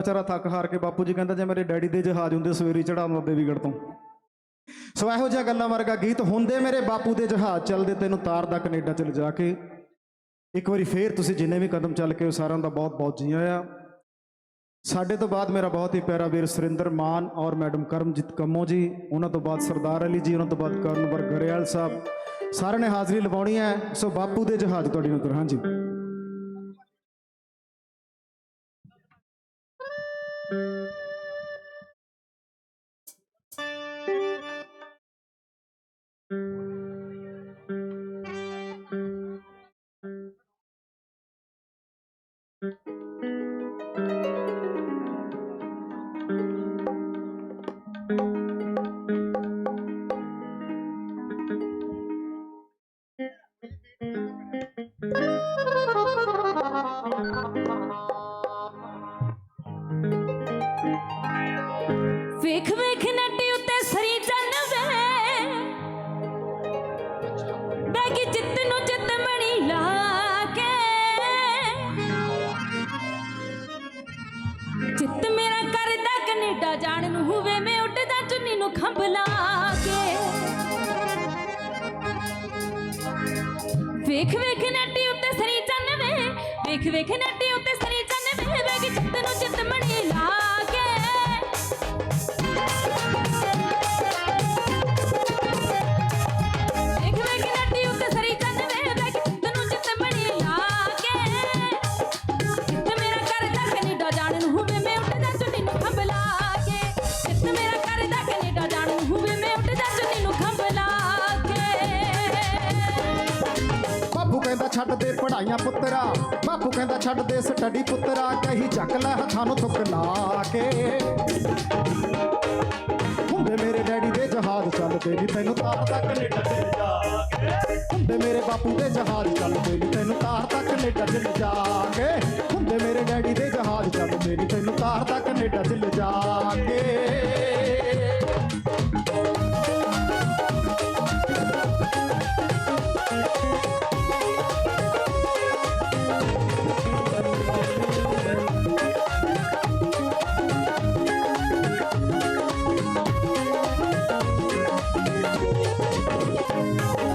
ਵਿਚਾਰਾ ਥੱਕ ਹਾਰ ਕੇ ਬਾਪੂ ਜੀ ਕਹਿੰਦਾ ਜੇ ਮੇਰੇ ਡੈਡੀ ਦੇ ਜਹਾਜ਼ ਹੁੰਦੇ ਸਵੇਰੀ ਚੜਾਉਂਦਾ ਦੇਵੀਗੜ੍ਹ ਤੋਂ। ਸੋ ਇਹੋ ਜਿਹਾ ਗੱਲਾਂ ਵਰਗਾ ਗੀਤ ਹੁੰਦੇ ਮੇਰੇ ਬਾਪੂ ਦੇ ਜਹਾਜ਼ ਚੱਲਦੇ ਤੈਨੂੰ ਤਾਰਦਾ ਕੈਨੇਡਾ ਚ ਲਿਜਾ ਕੇ। ਇੱਕ ਵਾਰੀ ਫੇਰ ਤੁਸੀਂ ਜਿੰਨੇ ਵੀ ਕਦਮ ਚੱਲ ਕੇ ਉਹ ਸਾਰਿਆਂ ਦਾ ਬਹੁਤ ਬਹੁਤ ਜੀ ਆਇਆ ਸਾਡੇ ਤੋਂ ਬਾਅਦ ਮੇਰਾ ਬਹੁਤ ਹੀ ਪਿਆਰਾ ਵੀਰ ਸੁਰਿੰਦਰ ਮਾਨ ਔਰ ਮੈਡਮ ਕਰਮਜੀਤ ਕੰਮੋ ਜੀ, ਉਹਨਾਂ ਤੋਂ ਬਾਅਦ ਸਰਦਾਰ ਅਲੀ ਜੀ, ਉਹਨਾਂ ਤੋਂ ਬਾਅਦ ਕਰਨਵਰ ਗਰੇਵਾਲ ਸਾਹਿਬ। ਸਾਰਿਆਂ ਨੇ ਹਾਜ਼ਰੀ ਲਵਾਉਣੀ ਹੈ। ਸੋ ਬਾਪੂ ਦੇ ਜਹਾਜ਼ ਤੁਹਾਡੀ ਨਜ਼ਰ, ਹਾਂਜੀ। ਵੇਖ ਚੁੰਨੀ ਕੇ। ਵੇਖ ਵੇਖ ਨੱਟੀ ਉੱਤੇ ਸਰੀ ਚੰਨ ਵੇ। ਵੇਖ ਵੇਖ ਨੱਟੀ ਛੱਡ ਦੇ ਪੜਾਈਆਂ ਪੁੱਤਰਾ। ਬਾਪੂ ਕਹਿੰਦਾ ਛੱਡ ਦੇ ਸਟੱਡੀ ਪੁੱਤਰਾ, ਕਹੀ ਚੱਕ ਲੈ ਹੱਥਾਂ ਨੂੰ ਥੁੱਕ ਲਾ ਕੇ। ਹੁੰਦੇ ਮੇਰੇ ਡੈਡੀ ਦੇ ਜਹਾਜ਼ ਚੱਲਦੇ ਨਹੀਂ ਤੈਨੂੰ ਤਾਰ ਕੈਨੇਡਾ ਚ ਲਿਜਾ ਕੇ। ਹੁੰਦੇ ਮੇਰੇ ਬਾਪੂ ਦੇ ਜਹਾਜ਼ ਚੱਲਦੇ Música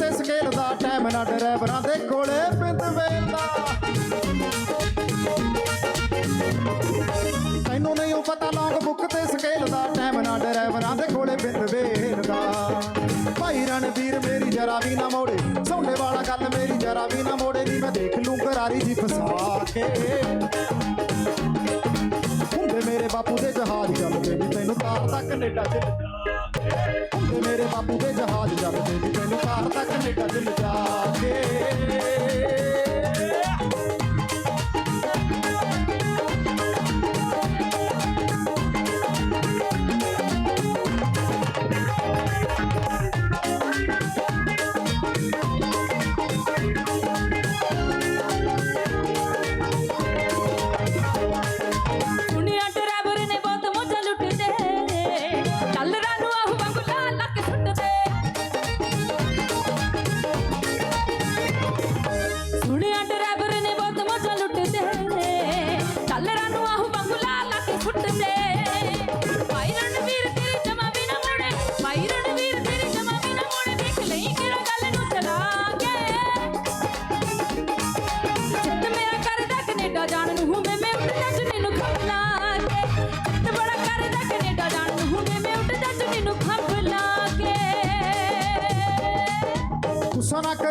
ਤੇ ਸਕੇਲ ਦਾ ਟਾਈਮ ਨਾ ਡਰਾਈਵਰਾਂ ਦੇ ਕੋਲੇ ਪਿੰਡ ਵੇਲ ਤੈਨੂੰ ਨਹੀਂ ਪਤਾ ਲੌਂਗ ਬੁੱਕ ਤੇ ਸਕੇਲ ਦਾ ਟਾਈਮ ਨਾ ਡਰਾਈਵਰਾਂ ਦੇ ਕੋਲੇ ਬਿੰਦ ਵੇਲ ਭਾਈ ਰਣਵੀਰ, ਮੇਰੀ ਜਰਾ ਵੀ ਨਾ ਮੋੜੇ। ਸੌਂਡੇ ਵਾਲਾ ਗੱਲ ਮੇਰੀ ਜਰਾ ਵੀ ਨਾ ਮੋੜੇ ਨਹੀਂ ਮੈਂ ਦੇਖ ਲੂੰ ਕਰਾਰੀ ਜੀ ਫਸਾ ਕੇ। ਹੁੰਦੇ ਮੇਰੇ ਬਾਪੂ ਦੇ ਜਹਾਜ਼ ਚੱਲਦੇ ਨਹੀਂ ਤੈਨੂੰ ਤਾਰ ਤੱਕ ਕੈਨੇਡਾ ਚ ਮੇਰੇ ਬਾਪੂ ਦੇ ਜਹਾਜ਼ ਚੱਲਦੇ ਨਹੀਂ ਤੈਨੂੰ ਤਾਰ ਤੱਕ ਕੈਨੇਡਾ ਚ ਲਿਜਾ ਕੇ।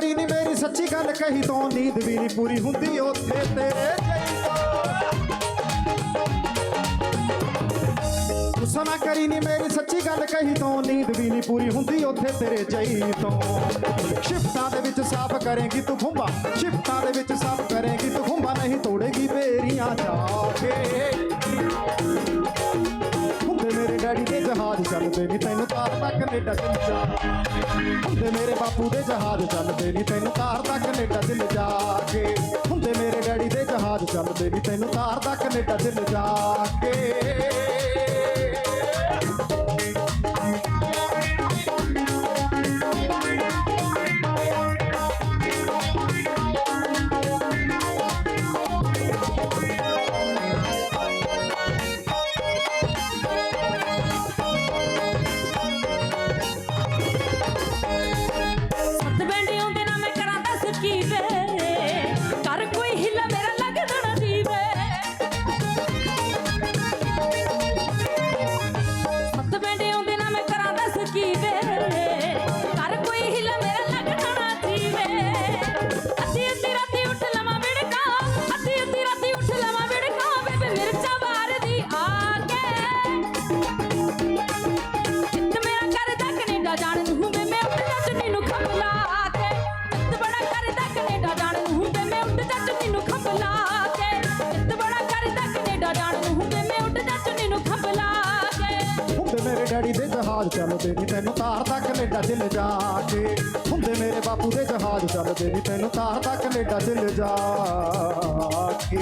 ਸੱਚੀ ਗੱਲ ਕਹੀ ਤੋਂ ਨੀਂਦ ਵੀ ਨਹੀਂ ਪੂਰੀ ਹੁੰਦੀ ਉੱਥੇ ਤੇਰੇ ਗੁੱਸਾ ਨਾ ਕਰੀ ਨੀ ਮੇਰੀ ਸੱਚੀ ਗੱਲ ਕਹੀ ਤੋਂ, ਨੀਂਦ ਵੀ ਨਹੀਂ ਪੂਰੀ ਹੁੰਦੀ ਉੱਥੇ ਤੇਰੇ ਜਈ ਤੋਂ। ਸ਼ਿਫਟਾਂ ਦੇ ਵਿੱਚ ਸਾਫ਼ ਕਰੇਗੀ ਤੂੰ ਖੁੰਬਾ ਸ਼ਿਫਟਾਂ ਦੇ ਵਿੱਚ ਸਾਫ਼ ਨਹੀਂ ਤੱਕ ਕੈਨੇਡਾ ਚੱਲ ਜਾ ਹੁੰਦੇ ਮੇਰੇ ਬਾਪੂ ਦੇ ਜਹਾਜ਼ ਚੱਲਦੇ ਨਹੀਂ ਤੈਨੂੰ ਤਾਰ ਤੱਕ ਕੈਨੇਡਾ ਚੱਲ ਜਾ ਕੇ। ਹੁੰਦੇ ਮੇਰੇ ਡੈਡੀ ਦੇ ਜਹਾਜ਼ ਚੱਲਦੇ ਨਹੀਂ ਤੈਨੂੰ ਤਾਰ ਤੱਕ ਕੈਨੇਡਾ ਚੱਲ ਜਾ ਕੇ। ਡੈਡੀ ਦੇ ਜਹਾਜ਼ ਚੱਲਦੇ ਨਹੀਂ ਤੈਨੂੰ ਤਾਰ ਤੱਕ ਕੈਨੇਡਾ ਚੱਲ ਜਾ ਕੇ। ਹੁੰਦੇ ਮੇਰੇ ਬਾਪੂ ਦੇ ਜਹਾਜ਼ ਚੱਲਦੇ ਨਹੀਂ ਤੈਨੂੰ ਤਾਰ ਤੱਕ ਕੈਨੇਡਾ ਚੱਲ ਜਾ ਕੇ।